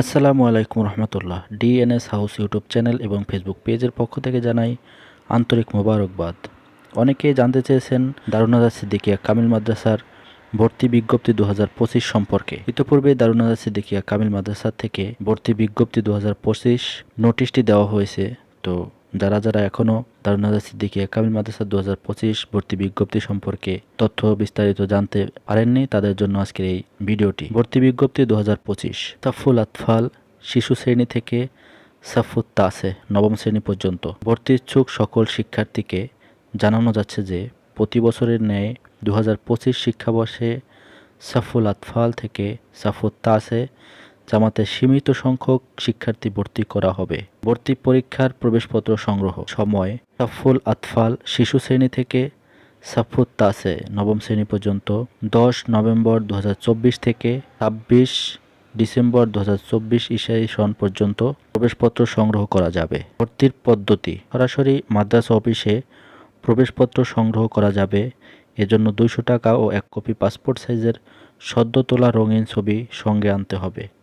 আসসালামু আলাইকুম রহমতুল্লাহ। ডিএনএস হাউস ইউটিউব চ্যানেল এবং ফেসবুক পেজের পক্ষ থেকে জানাই আন্তরিক মোবারকবাদ। অনেকে জানতে চেয়েছেন দারুণাদা সিদ্দিকিয়া কামিল মাদ্রাসার ভর্তি বিজ্ঞপ্তি দু হাজার পঁচিশ সম্পর্কে। ইতিপূর্বে দারুণাদা সিদ্দিকিয়া কামিল মাদ্রাসা থেকে ভর্তি বিজ্ঞপ্তি দু হাজার পঁচিশ নোটিশটি দেওয়া হয়েছে। তো যারা যারা এখনও দারুনাজার সিদ্দিকিয়া কামিল মাদ্রাসা দু হাজার পঁচিশ ভর্তি বিজ্ঞপ্তি সম্পর্কে তথ্য বিস্তারিত জানতে পারেননি, তাদের জন্য আজকের এই ভিডিওটি। ভর্তি বিজ্ঞপ্তি দু হাজার পঁচিশ। তাফুল আতফাল শিশু শ্রেণি থেকে সাফুত তাসে নবম শ্রেণি পর্যন্ত। ভর্তি ইচ্ছুক সকল শিক্ষার্থীকে জানানো যাচ্ছে যে, প্রতি বছরের ন্যায় দু হাজার পঁচিশ শিক্ষাবর্ষে সাফুল আতফাল থেকে সাফুত তাসে জামাতে সীমিত সংখ্যক শিক্ষার্থী ভর্তি করা হবে। ভর্তি পরীক্ষার প্রবেশপত্র সংগ্রহ। সময় সাফুল আতফাল, শিশু শ্রেণি থেকে সাফুত তাসে, নবম শ্রেণি পর্যন্ত, দশ নভেম্বর দু হাজার চব্বিশ থেকে ছাব্বিশ ডিসেম্বর দু হাজার চব্বিশ সন পর্যন্ত প্রবেশপত্র সংগ্রহ করা যাবে। ভর্তির পদ্ধতি। সরাসরি মাদ্রাসা অফিসে প্রবেশপত্র সংগ্রহ করা যাবে। এজন্য দুইশো টাকা ও এক কপি পাসপোর্ট সাইজের সদ্য তোলা রঙিন ছবি সঙ্গে আনতে হবে।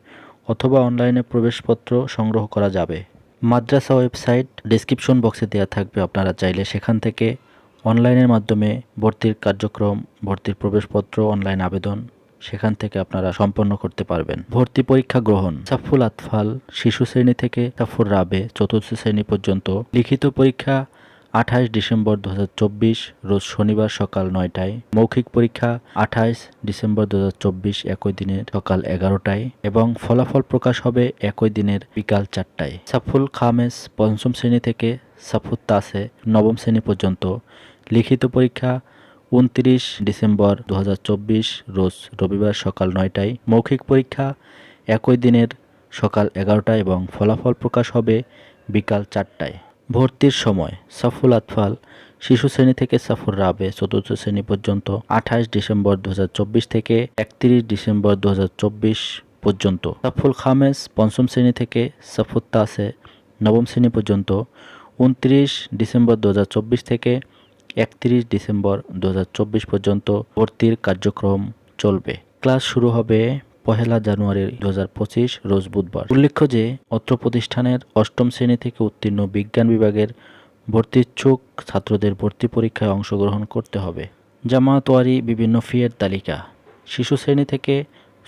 অথবা অনলাইনে প্রবেশপত্র সংগ্রহ করা যাবে। মাদ্রাসা ওয়েবসাইট ডিসক্রিপশন বক্সে দেওয়া থাকবে। আপনারা চাইলে সেখান থেকে অনলাইনের মাধ্যমে ভর্তির কার্যক্রম, ভর্তির প্রবেশপত্র, অনলাইন আবেদন সেখান থেকে আপনারা সম্পন্ন করতে পারবেন। ভর্তি পরীক্ষা গ্রহণ। সাফুল আতফাল শিশু শ্রেণি থেকে সাফুর রাবে চতুর্থ শ্রেণি পর্যন্ত লিখিত পরীক্ষা আঠাশ ডিসেম্বর দু হাজার চব্বিশ, রোজ শনিবার সকাল নয়টায়। মৌখিক পরীক্ষা আঠাশ ডিসেম্বর দু হাজার চব্বিশ, একই দিনের সকাল এগারোটায় এবং ফলাফল প্রকাশ হবে একই দিনের বিকাল চারটায়। সাফুল খামেস পঞ্চম শ্রেণি থেকে সাফুত তাসে নবম শ্রেণি পর্যন্ত। লিখিত পরীক্ষা উনত্রিশ ডিসেম্বর দু হাজার চব্বিশ, রোজ রবিবার সকাল নয়টায়। মৌখিক পরীক্ষা একই দিনের সকাল এগারোটায় এবং ফলাফল প্রকাশ হবে বিকাল চারটায়। ভর্তির সময় সাফুল আতফাল শিশু শ্রেণি থেকে সাফুর রাবে চতুর্থ শ্রেণি পর্যন্ত আঠাশ ডিসেম্বর দু হাজার চব্বিশ থেকে একত্রিশ ডিসেম্বর দু হাজার চব্বিশ পর্যন্ত। সাফুল খামেস পঞ্চম শ্রেণি থেকে সাফুত তাসে নবম শ্রেণি পর্যন্ত উনত্রিশ ডিসেম্বর দু হাজার চব্বিশ থেকে একত্রিশ ডিসেম্বর দু হাজার চব্বিশ পর্যন্ত ভর্তির কার্যক্রম চলবে। ক্লাস শুরু হবে পহেলা জানুয়ারি দু হাজার পঁচিশ রোজ বুধবার। উল্লেখ্য যে অত্র প্রতিষ্ঠানের অষ্টম শ্রেণি থেকে উত্তীর্ণ বিজ্ঞান বিভাগের ভর্তি ইচ্ছুক ছাত্রদের ভর্তি পরীক্ষায় অংশগ্রহণ করতে হবে। জামাতোয়ারি বিভিন্ন ফিয়ের তালিকা। শিশু শ্রেণি থেকে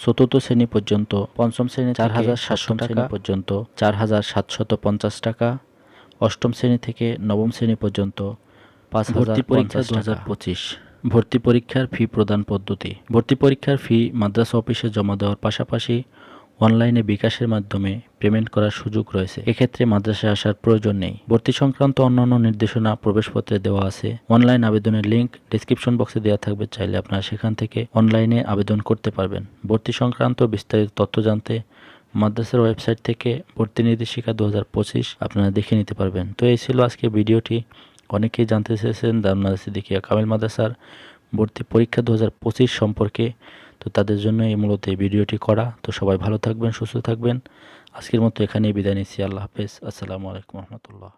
চতুর্থ শ্রেণি পর্যন্ত পঞ্চম শ্রেণি চার হাজার সাতশো টাকা। পর্যন্ত চার হাজার সাতশত পঞ্চাশ টাকা। অষ্টম শ্রেণি থেকে নবম শ্রেণি পর্যন্ত পাঁচ ভর্তি পরীক্ষা দু হাজার পঁচিশ। ভর্তি পরীক্ষার ফি প্রদান পদ্ধতি। ভর্তি পরীক্ষার ফি মাদ্রাসা অফিসে জমা দেওয়ার পাশাপাশি অনলাইনে বিকাশের মাধ্যমে পেমেন্ট করার সুযোগ রয়েছে। এক্ষেত্রে মাদ্রাসায় আসার প্রয়োজন নেই। ভর্তি সংক্রান্ত অন্যান্য নির্দেশনা প্রবেশপত্রে দেওয়া আছে। অনলাইন আবেদনের লিঙ্ক ডিসক্রিপশন বক্সে দেওয়া থাকবে। চাইলে আপনারা সেখান থেকে অনলাইনে আবেদন করতে পারবেন। ভর্তি সংক্রান্ত বিস্তারিত তথ্য জানতে মাদ্রাসার ওয়েবসাইট থেকে ভর্তি নির্দেশিকা দু হাজার পঁচিশ আপনারা দেখে নিতে পারবেন। তো এই ছিল আজকে ভিডিওটি। অনেকেই জানতে চেয়েছেন দামনা সিদ্দিকিয়া কামিল মাদ্রাসার ভর্তি পরীক্ষা দু হাজার পঁচিশ সম্পর্কে। তো তাদের জন্য এই মূলত এই ভিডিওটি করা। তো সবাই ভালো থাকবেন, সুস্থ থাকবেন। আজকের মতো এখানেই বিদায় নিচ্ছি। আল্লাহ হাফেজ। আসসালামু আলাইকুম রহমতুল্লাহ।